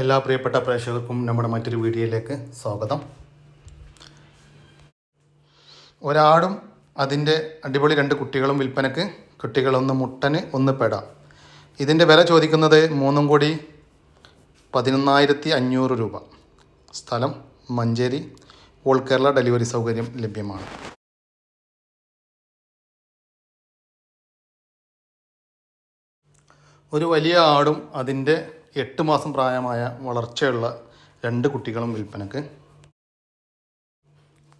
എല്ലാ പ്രിയപ്പെട്ട പ്രേക്ഷകർക്കും നമ്മുടെ മറ്റൊരു വീഡിയോയിലേക്ക് സ്വാഗതം. ഒരാടും അതിന്റെ അടിപൊളി രണ്ട് കുട്ടികളും വിൽപ്പനക്ക്. കുട്ടികളൊന്ന് മുട്ടന് ഒന്ന് പെട. ഇതിന്റെ വില ചോദിക്കുന്നത് മൂന്നും കൂടി പതിനൊന്നായിരത്തി അഞ്ഞൂറ് രൂപ. സ്ഥലം മഞ്ചേരി. ഓൾ കേരള ഡെലിവറി സൗകര്യം ലഭ്യമാണ്. ഒരു വലിയ ആടും അതിന്റെ എട്ട് മാസം പ്രായമായ വളർച്ചയുള്ള രണ്ട് കുട്ടികളും വിൽപ്പനക്ക്.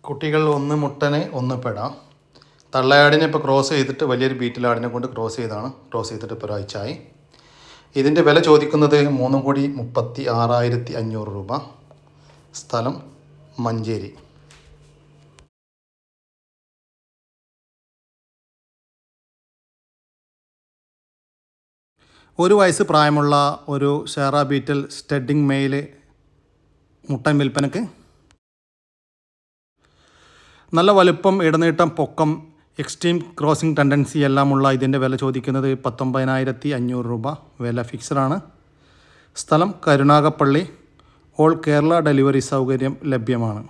കുട്ടികൾ ഒന്ന് മുട്ടനെ ഒന്ന് പെട. തള്ളയാടിനെ ഇപ്പോൾ ക്രോസ് ചെയ്തിട്ട് വലിയൊരു ബീറ്റിലാടിനെ കൊണ്ട് ക്രോസ് ചെയ്താണ്. ക്രോസ് ചെയ്തിട്ട് ഇപ്പോൾ ഒരാഴ്ചയായി. ഇതിന്റെ വില ചോദിക്കുന്നത് മൂന്നും കോടി മുപ്പത്തി ആറായിരത്തി അഞ്ഞൂറ് രൂപ. സ്ഥലം മഞ്ചേരി. ഒരു വയസ്സ് പ്രായമുള്ള ഒരു ഷെറ ബീറ്റൽ സ്റ്റഡിങ് മെയിൽ മുട്ടൻ വിൽപ്പനക്ക്. നല്ല വലുപ്പം ഇടനീട്ടം പൊക്കം എക്സ്ട്രീം ക്രോസിംഗ് ടെൻഡൻസി എല്ലാമുള്ള ഇതിന്റെ വില ചോദിക്കുന്നത് പത്തൊമ്പതിനായിരത്തി അഞ്ഞൂറ് രൂപ. വില ഫിക്സഡാണ്. സ്ഥലം കരുണാകപ്പള്ളി ഓൾ കേരള ഡെലിവറി സൗകര്യം ലഭ്യമാണ്.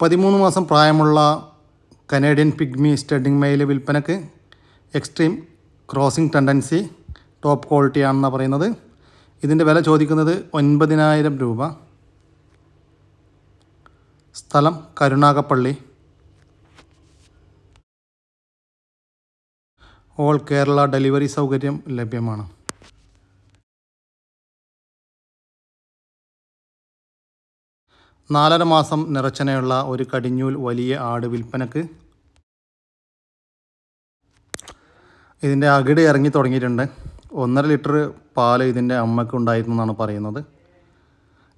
പതിമൂന്ന് മാസം പ്രായമുള്ള കനേഡിയൻ പിഗ്മി സ്റ്റഡിംഗ് മെയിൽ വിൽപ്പനക്ക് extreme crossing tendency top quality ആണെന്നാണ് പറയുന്നത്. ഇതിന്റെ വില ചോദിക്കുന്നത് ഒൻപതിനായിരം രൂപ. സ്ഥലം കരുണാകപ്പള്ളി ഓൾ കേരള ഡെലിവറി സൗകര്യം ലഭ്യമാണ്. നാലര മാസം നിറച്ചനയുള്ള ഒരു കടിഞ്ഞൂൽ വലിയ ആട് വിൽപ്പനക്ക് ഇതിന്റെ അകിട് ഇറങ്ങി തുടങ്ങിയിട്ടുണ്ട്. ഒന്നര ലിറ്റർ പാൽ ഇതിന്റെ അമ്മയ്ക്ക് ഉണ്ടായിരുന്നു എന്നാണ് പറയുന്നത്.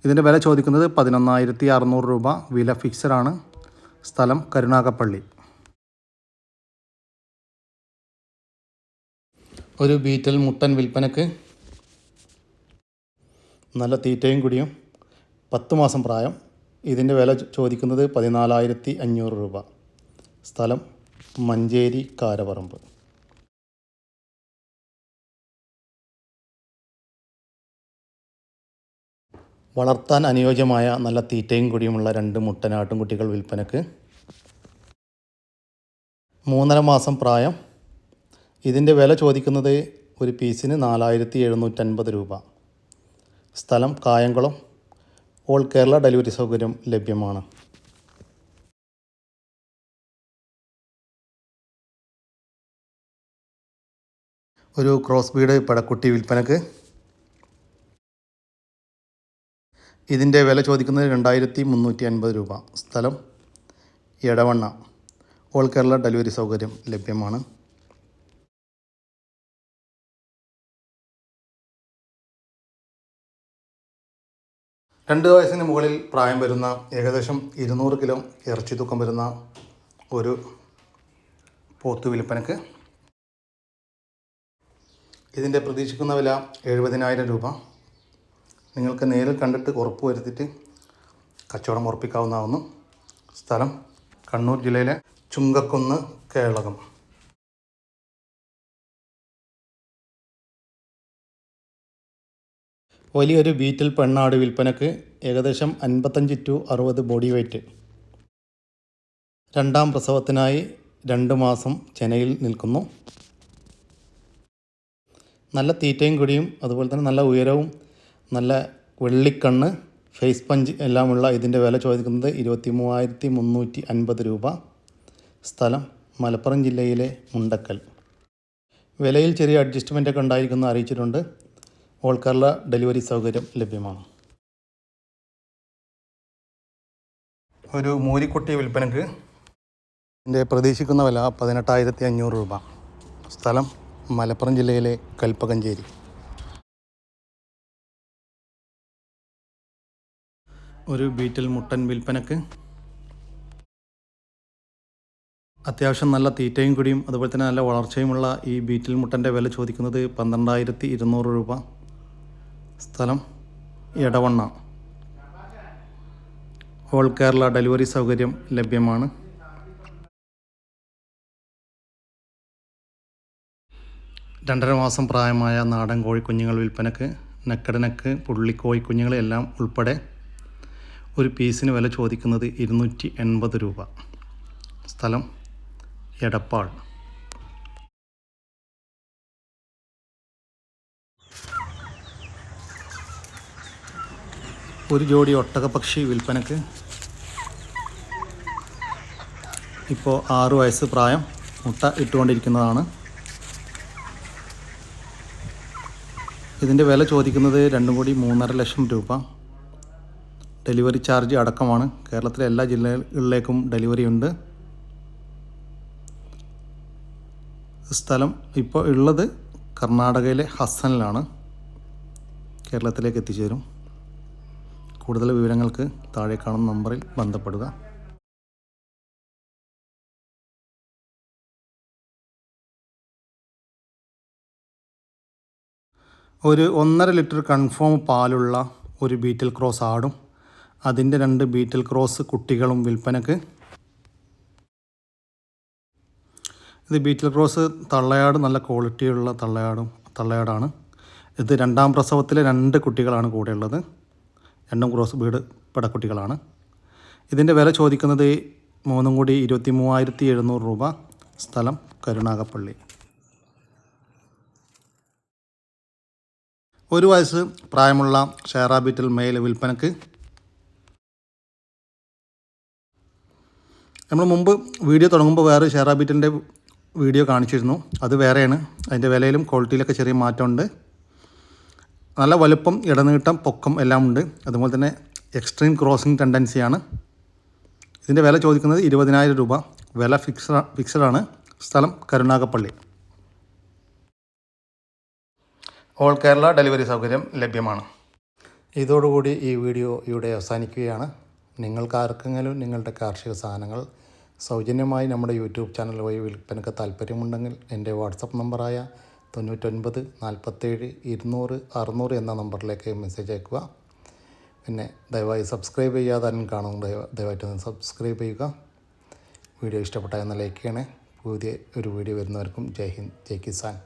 ഇതിന്റെ വില ചോദിക്കുന്നത് പതിനൊന്നായിരത്തി അറുന്നൂറ് രൂപ. വില ഫിക്സഡാണ് സ്ഥലം കരുണാകപ്പള്ളി ഒരു ബീറ്റൽ മുട്ടൻ വിൽപ്പനക്ക് നല്ല തീറ്റയും കുടിയും പത്ത് മാസം പ്രായം. ഇതിന്റെ വില ചോദിക്കുന്നത് പതിനാലായിരത്തി അഞ്ഞൂറ് രൂപ. സ്ഥലം മഞ്ചേരി കാരപറമ്പ് വളർത്താൻ അനുയോജ്യമായ നല്ല തീറ്റയും കുടിയുമുള്ള രണ്ട് മുട്ടനാട്ടും കുട്ടികൾ വിൽപ്പനക്ക്. മൂന്നര മാസം പ്രായം. ഇതിന്റെ വില ചോദിക്കുന്നത് ഒരു പീസിന് നാലായിരത്തി എഴുന്നൂറ്റൻപത് രൂപ. സ്ഥലം കായംകുളം. ഓൾ കേരള ഡെലിവറി സൗകര്യം ലഭ്യമാണ്. ഒരു ക്രോസ് ബീഡ് പടക്കുട്ടി വിൽപ്പനക്ക്. ഇതിന്റെ വില ചോദിക്കുന്നത് രണ്ടായിരത്തി മുന്നൂറ്റി അൻപത് രൂപ. സ്ഥലം എടവണ്ണ. ഓൾ കേരള ഡെലിവറി സൗകര്യം ലഭ്യമാണ്. രണ്ട് വയസ്സിന് മുകളിൽ പ്രായം വരുന്ന ഏകദേശം ഇരുന്നൂറ് കിലോ ഇറച്ചി തൂക്കം വരുന്ന ഒരു പോത്ത് വിൽപ്പനക്ക് ഇതിന്റെ പ്രതീക്ഷിക്കുന്ന വില എഴുപതിനായിരം രൂപ. നിങ്ങൾക്ക് നേരിൽ കണ്ടിട്ട് ഉറപ്പ് വരുത്തിയിട്ട് കച്ചവടം ഉറപ്പിക്കാവുന്നതാവുന്നു. സ്ഥലം കണ്ണൂർ ജില്ലയിലെ ചുങ്കക്കുന്ന് കേളകം. വലിയൊരു ബീറ്റിൽ പെണ്ണാട് വിൽപ്പനക്ക് ഏകദേശം അൻപത്തഞ്ച് ടു അറുപത് ബോഡി വെയ്റ്റ്. രണ്ടാം പ്രസവത്തിനായി രണ്ട് മാസം ചെനയിൽ നിൽക്കുന്നു. നല്ല തീറ്റയും കുടിയും അതുപോലെ തന്നെ നല്ല ഉയരവും നല്ല വെള്ളിക്കണ്ണ് ഫേസ് പഞ്ച് എല്ലാമുള്ള ഇതിന്റെ വില ചോദിക്കുന്നത് ഇരുപത്തി മൂവായിരത്തി മുന്നൂറ്റി അൻപത് രൂപ. സ്ഥലം മലപ്പുറം ജില്ലയിലെ മുണ്ടക്കൽ. വിലയിൽ ചെറിയ അഡ്ജസ്റ്റ്മെന്റ് ഒക്കെ ഉണ്ടായിരിക്കുന്ന അറിയിച്ചിട്ടുണ്ട്. ഓൾ ഡെലിവറി സൗകര്യം ലഭ്യമാണ്. ഒരു മൂരിക്കുട്ടി വിൽപ്പനക്ക് എന്റെ പ്രതീക്ഷിക്കുന്ന വില പതിനെട്ടായിരത്തി അഞ്ഞൂറ് രൂപ. സ്ഥലം മലപ്പുറം ജില്ലയിലെ കൽപ്പകഞ്ചേരി. ഒരു ബീറ്റിൽ മുട്ടൻ വിൽപ്പനക്ക് അത്യാവശ്യം നല്ല തീറ്റയും കുടിയും അതുപോലെ തന്നെ നല്ല വളർച്ചയുമുള്ള ഈ ബീറ്റിൽ മുട്ടന്റെ വില ചോദിക്കുന്നത് പന്ത്രണ്ടായിരത്തി ഇരുന്നൂറ് രൂപ. സ്ഥലം എടവണ്ണ. ഓൾ കേരള ഡെലിവറി സൗകര്യം ലഭ്യമാണ്. രണ്ടര മാസം പ്രായമായ നാടൻ കോഴിക്കുഞ്ഞുങ്ങൾ വിൽപ്പനക്ക് നെക്കടനക്ക് പുള്ളിക്കോഴി കുഞ്ഞുങ്ങളെല്ലാം ഉൾപ്പെടെ ഒരു പീസിന് വില ചോദിക്കുന്നത് ഇരുന്നൂറ്റി എൺപത് രൂപ. സ്ഥലം എടപ്പാൾ. ഒരു ജോഡി ഒട്ടകപക്ഷി വിൽപ്പനക്ക്. ഇപ്പോൾ ആറു വയസ്സ് പ്രായം. മുട്ട ഇട്ടുകൊണ്ടിരിക്കുന്നതാണ്. ഇതിന്റെ വില ചോദിക്കുന്നത് രണ്ടും കൂടി മൂന്നര ലക്ഷം രൂപ. ഡെലിവറി ചാർജ് അടക്കമാണ്. കേരളത്തിലെ എല്ലാ ജില്ലകളിലേക്കും ഡെലിവറി ഉണ്ട്. സ്ഥലം ഇപ്പോൾ ഉള്ളത് കർണാടകയിലെ ഹസ്സനിലാണ്. കേരളത്തിലേക്ക് എത്തിച്ചേരും. കൂടുതൽ വിവരങ്ങൾക്ക് താഴെ കാണുന്ന നമ്പറിൽ ബന്ധപ്പെടുക. ഒരു ഒന്നര ലിറ്റർ കൺഫേം പാലുള്ള ഒരു ബീറ്റിൽ ക്രോസ് ആടും. അതിന്റെ രണ്ട് ബീറ്റിൽ ക്രോസ് കുട്ടികളും വിൽപ്പനക്ക്. ഇത് ബീറ്റിൽ ക്രോസ് തള്ളയാട് നല്ല ക്വാളിറ്റിയുള്ള തള്ളയാടും തള്ളയാടാണ്. ഇത് രണ്ടാം പ്രസവത്തിലെ രണ്ട് കുട്ടികളാണ് കൂടെയുള്ളത്. രണ്ടും ക്രോസ് ബീഡ് പടക്കുട്ടികളാണ്. ഇതിന്റെ വില ചോദിക്കുന്നത് മൂന്നും കൂടി ഇരുപത്തി മൂവായിരത്തി എഴുന്നൂറ് രൂപ. സ്ഥലം കരുണാകപ്പള്ളി. ഒരു വയസ്സ് പ്രായമുള്ള ഷെയറാബിറ്റിൽ മെയിൽ വിൽപ്പനക്ക് നമ്മൾ മുമ്പ് വീഡിയോ തുടങ്ങുമ്പോൾ വേറെ ഷെയറാബിറ്റിന്റെ വീഡിയോ കാണിച്ചിരുന്നു. അത് വേറെയാണ്. അതിന്റെ വിലയിലും ക്വാളിറ്റിയിലൊക്കെ ചെറിയ മാറ്റമുണ്ട്. നല്ല വലുപ്പം ഇടനീട്ടം പൊക്കം എല്ലാം ഉണ്ട്. അതുപോലെ തന്നെ എക്സ്ട്രീം ക്രോസിംഗ് ടെൻഡൻസിയാണ് ഇതിന്റെ വില ചോദിക്കുന്നത് ഇരുപതിനായിരം രൂപ. വില ഫിക്സഡ് ഫിക്സഡാണ് സ്ഥലം കരുണാകപ്പള്ളി ഓൾ കേരള ഡെലിവറി സൗകര്യം ലഭ്യമാണ്. ഇതോടുകൂടി ഈ വീഡിയോ ഇവിടെ അവസാനിക്കുകയാണ്. നിങ്ങൾക്കാർക്കെങ്കിലും നിങ്ങളുടെ കാർഷിക സാധനങ്ങൾ സൗജന്യമായി നമ്മുടെ യൂട്യൂബ് ചാനൽ വഴി വിൽപ്പനക്ക് താല്പര്യമുണ്ടെങ്കിൽ എന്റെ വാട്സപ്പ് നമ്പറായ തൊണ്ണൂറ്റൊൻപത് നാൽപ്പത്തേഴ് ഇരുന്നൂറ് അറുന്നൂറ് എന്ന നമ്പറിലേക്ക് മെസ്സേജ് അയക്കുക. പിന്നെ ദയവായി സബ്സ്ക്രൈബ് ചെയ്യാതെ ആരും കാണും. ദയവാ ദയവായിട്ട് ഒന്ന് സബ്സ്ക്രൈബ് ചെയ്യുക. വീഡിയോ ഇഷ്ടപ്പെട്ടാൽ ഒന്ന് ലൈക്ക് ചെയ്യണേ. പുതിയ ഒരു വീഡിയോ വരുന്നവർക്കും ജയ് ഹിന്ദ് ജയ് കിസാൻ.